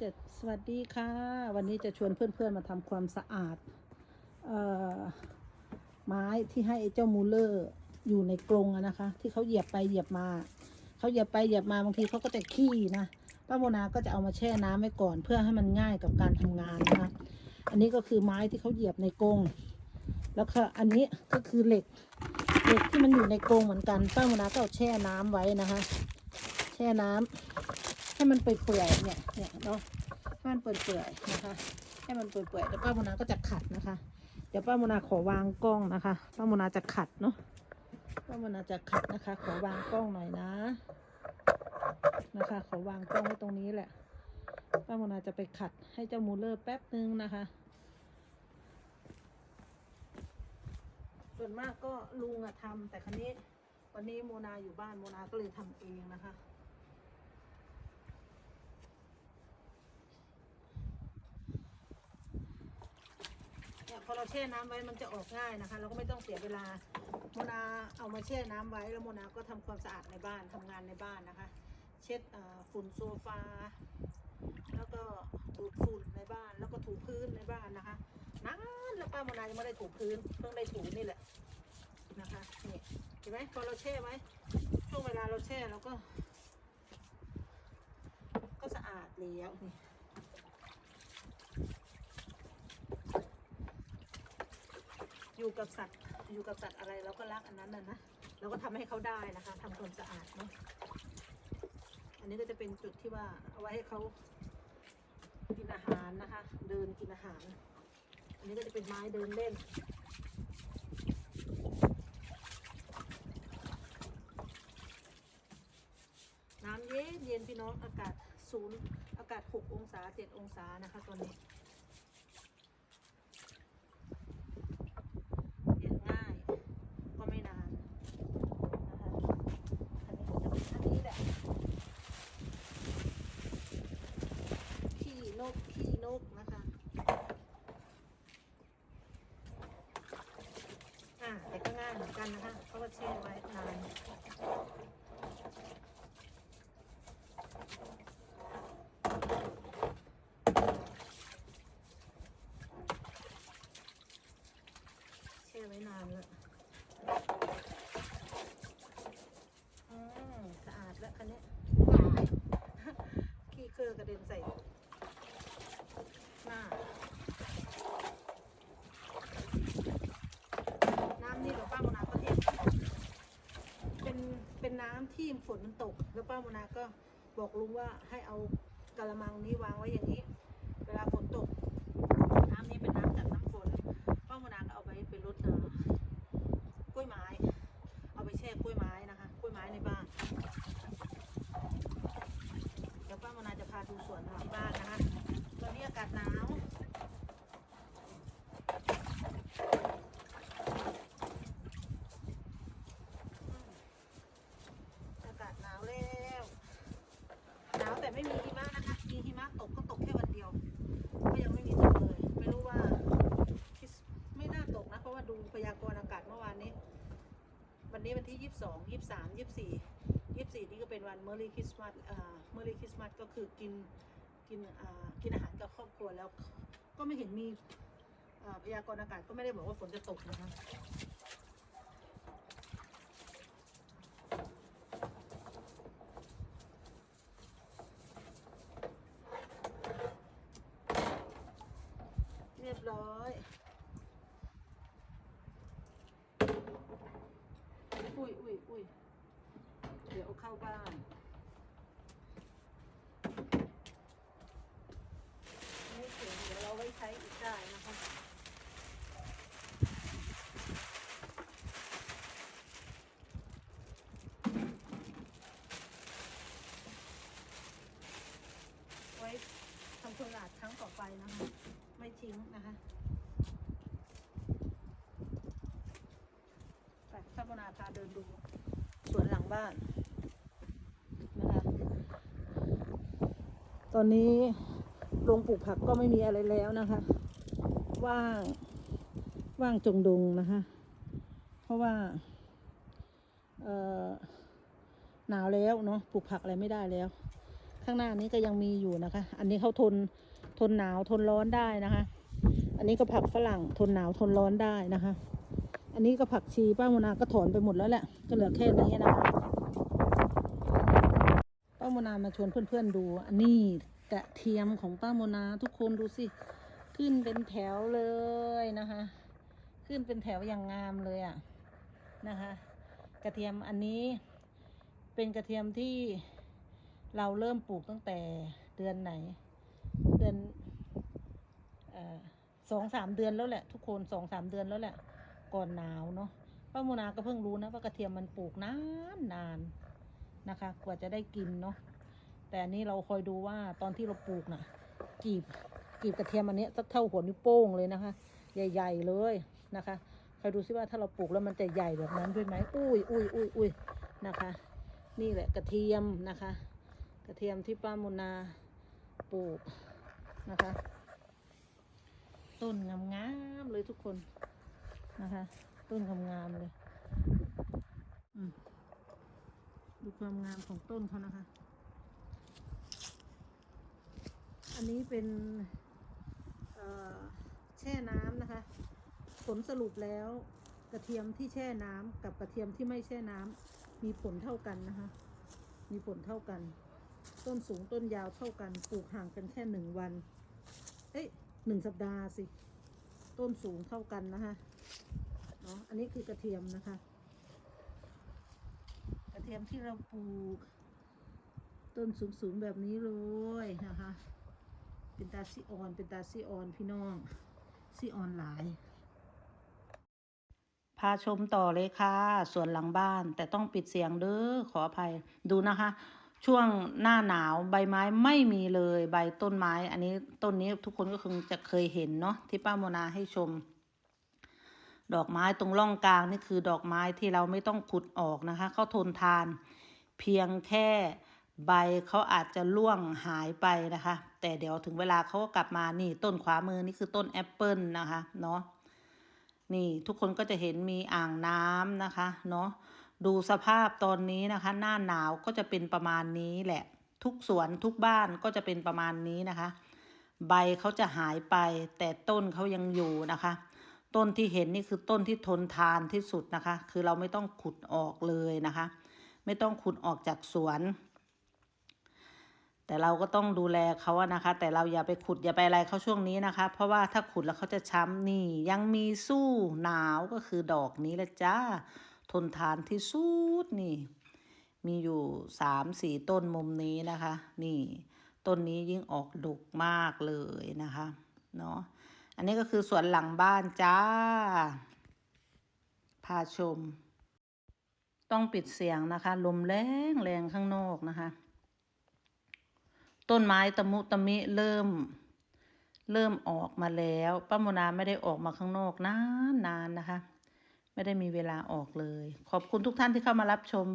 จะสวัสดีค่ะ วันนี้จะชวนเพื่อนๆมาทำความสะอาดเอ่อไม้ที่ให้เจ้ามูเลอร์อยู่ในกรงนะคะ ที่เขาเหยียบไปเหยียบมาเขาเหยียบไปเหยียบมาบางทีเขาก็จะขี้นะป้าโมนาก็จะเอามาแช่น้ำไว้ก่อน เพื่อให้มันง่ายกับการทำงานนะคะ อันนี้ก็คือไม้ที่เขาเหยียบในกรงแล้วก็อันนี้ก็คือเหล็กเหล็กที่มันอยู่ในกรงเหมือนกันป้าโมนาก็เอาแช่น้ำไว้นะคะ แช่น้ำ ให้มันเปื่อยๆเนี่ยเนี่ยเนาะให้มันเปื่อยๆนะคะ ให้มันเปื่อยๆแล้วป้าโมนาก็จะขัดนะคะ เดี๋ยวป้าโมนาขอวางกล้องนะคะป้าโมนาจะขัดเนาะป้าโมนาจะขัดนะคะ ขอวางกล้องหน่อยนะ นะคะ ขอวางกล้องไว้ตรงนี้แหละป้าโมนาจะไปขัดให้เจ้ามูเลอร์แป๊บนึงนะคะ ส่วนมากก็ลุงอะทำแต่ครั้นี้วันนี้โมนาอยู่บ้านโมนาก็เลยทำเองนะคะ เนี่ยพอเราแช่น้ำไว้มันจะออกง่ายนะคะ เราก็ไม่ต้องเสียเวลาโมนาเอามาแช่น้ำไว้แล้วโมนาก็ทำความสะอาดในบ้านทำงานในบ้านนะคะ เช็ดเอ่อฝุ่นโซฟา แล้วก็ดูดฝุ่นในบ้าน แล้วก็ถูพื้นในบ้านนะคะนานแล้วป้าโมนายังไม่ได้ถูพื้นเพิ่งได้ถูนี่แหละนะคะนี่เห็นไหมพอเราแช่ไว้ช่วงเวลาเราแช่เราก็ ก็สะอาดแล้วนี่ อยู่กับสัตว์อยู่กับสัตว์อะไรเราก็รักอันนั้นน่ะนะเราก็ทำให้เขาได้นะคะทำความสะอาดเนาะอันนี้ก็จะเป็นจุดที่ว่าเอาไว้ให้เขากินอาหารนะคะ เดินกินอาหาร อันนี้ก็จะเป็นไม้เดินเล่นน้ำเย็นเย็นพี่น้องอากาศศูนย์อากาศหกองศาเจ็ดองศานะคะตอนนี้ เรียนง่าย ก็ไม่นานนะคะอันนี้ก็จะเป็นอันนี้แหละขี้นกขี้นกนะคะอ่าแต่ก็ง่าย เหมือนกันนะคะ เพราะว่าแช่ไว้นานแช่ไว้นานแล้วอืมสะอาดแล้วคันนี้ว้ายขี้เครือกระเด็นใส่หน้า น้ำนี่เดี๋ยวป้าโมนาก็เทเป็นเป็นน้ำ ที่ฝนมันตก แล้วป้าโมนาก็บอกลุงว่าให้เอากระมังนี้วางไว้อย่างนี้ เวลาฝนตก น้ำนี้เป็นน้ำจากน้ำฝน ป้าโมนาก็เอาไปไปรดเอ่อกล้วยไม้ เอาไปแช่กล้วยไม้นะคะ กล้วยไม้ในบ้าน เดี๋ยวป้าโมนาจะพาดูสวนหลังบ้านนะคะ ตอนนี้อากาศหนาว อากาศหนาวแล้ว หนาวแต่ไม่มีหิมะนะคะ มีหิมะตกก็ตกแค่วันเดียว ก็ยังไม่มีตกเลย ไม่รู้ว่าคริสไม่น่าตกนะ เพราะว่าดูพยากรณ์อากาศเมื่อวานนี้ วันนี้วันที่ยี่ สองยี่สามยี่สี่ยี่สี่นี่ก็เป็นวันเมอรี่คริสต์มาสเมอรี่คริสต์มาสก็คือกินกินกินอาหารกับครอบครัวแล้วก็ไม่เห็นมีพยากรณ์อากาศก็ไม่ได้บอกว่าฝนจะตกนะคะ เรียบร้อย อุ้ยอุ้ยอุ้ยเดี๋ยวเอาบ้านไม่เสียงเดี๋ยวเราไว้ใช้อีกได้นะคะไว้ทำความสะอาดครั้งต่อไปนะคะ ไม่ทิ้งนะคะไปข้าพนาพาเดินดูสวนหลังบ้านนะคะ ตอนนี้โรงปลูกผักก็ไม่มีอะไรแล้วนะคะ ว่างว่างจงดงนะคะ เพราะว่าเออหนาวแล้วเนาะปลูกผักอะไรไม่ได้แล้ว ข้างหน้านี้ก็ยังมีอยู่นะคะ อันนี้เขาทนทนหนาวทนร้อนได้นะคะ อันนี้ก็ผักฝรั่งทนหนาวทนร้อนได้นะคะ อันนี้ก็ผักชีป้ามนาก็ถอนไปหมดแล้วแหละก็เหลือแค่นี้นะคะ โมนามาชวนเพื่อนๆดูอันนี้กระเทียมของป้าโมนาทุกคนดูสิ ขึ้นเป็นแถวเลยนะคะ ขึ้นเป็นแถวอย่างงามเลยอะนะคะ กระเทียมอันนี้เป็นกระเทียมที่เราเริ่มปลูกตั้งแต่เดือนไหน เดือนสองสามเดือนแล้วแหละทุกคนสองสามเดือนแล้วแหละ ก่อนหนาวเนาะป้าโมนาก็เพิ่งรู้นะว่ากระเทียมมันปลูกนานนาน นะคะ กว่าจะได้กินเนาะแต่อันนี้เราคอยดูว่าตอนที่เราปลูกน่ะกีบกีบกระเทียมอันเนี้ยสักเท่าหัวนิ้วโป้งเลยนะคะ ใหญ่ ๆเลยนะคะคอยดูซิว่าถ้าเราปลูกแล้วมันจะใหญ่แบบนั้นด้วยไหมอุ้ยอุ้ยอุ้ยอุ้ยนะคะ นี่แหละกระเทียมนะคะ กระเทียมที่ป้าโมนาปลูกนะคะ ต้นงามๆเลยทุกคนนะคะ ต้นงามๆเลย อืม ดูความงามของต้นเขานะคะ อันนี้เป็นแช่น้ำนะคะ ผลสรุปแล้วกระเทียมที่แช่น้ำกับกระเทียมที่ไม่แช่น้ำมีผลเท่ากันนะคะ มีผลเท่ากัน ต้นสูงต้นยาวเท่ากัน ปลูกห่างกันแค่หนึ่งวัน เอ้ยหนึ่งสัปดาห์สิ ต้นสูงเท่ากันนะคะเนาะอันนี้คือกระเทียมนะคะ เทียมที่เราปลูก ต้นสูงๆแบบนี้เลยนะคะ เป็นตาซีออน เป็นตาซีออนพี่น้องซีออนหลาย พาชมต่อเลยค่ะ ส่วนหลังบ้าน แต่ต้องปิดเสียงเด้อขออภัยดูนะคะช่วงหน้าหนาวใบไม้ไม่มีเลยใบต้นไม้ อันนี้ต้นนี้ทุกคนก็คงจะเคยเห็นเนาะที่ป้าโมนาให้ชม ดอกไม้ตรงร่องกลางนี่คือดอกไม้ที่เราไม่ต้องขุดออกนะคะเขาทนทาน เพียงแค่ใบเขาอาจจะร่วงหายไปนะคะ แต่เดี๋ยวถึงเวลาเขาก็กลับมานี่ต้นขวามือนี่คือต้นแอปเปิลนะคะเนาะนี่ทุกคนก็จะเห็นมีอ่างน้ำนะคะเนาะดูสภาพตอนนี้นะคะ หน้าหนาวก็จะเป็นประมาณนี้แหละ ทุกสวนทุกบ้านก็จะเป็นประมาณนี้นะคะ ใบเขาจะหายไปแต่ต้นเขายังอยู่นะคะ ต้นที่เห็นนี่คือต้นที่ทนทานที่สุดนะคะ คือเราไม่ต้องขุดออกเลยนะคะ ไม่ต้องขุดออกจากสวน แต่เราก็ต้องดูแลเขาอะนะคะ แต่เราอย่าไปขุดอย่าไปอะไรเขาช่วงนี้นะคะ เพราะว่าถ้าขุดแล้วเขาจะช้ำนี่ ยังมีสู้หนาวก็คือดอกนี้ละจ้าทนทานที่สุดนี่ มีอยู่สามสี่ต้นมุมนี้นะคะ นี่ ต้นนี้ยิ่งออกดกมากเลยนะคะ เนาะ นนี้ก็คือสวนหลังบ้านจ้า พาชม ต้องปิดเสียงนะคะ ลมแรงแรงข้างนอกนะคะ ต้นไม้ตะมุตะมิเริ่ม เริ่มออกมาแล้วป้าโมนาไม่ได้ออกมาข้างนอกนานนานนะคะ ไม่ได้มีเวลาออกเลย ขอบคุณทุกท่านที่เข้ามารับชม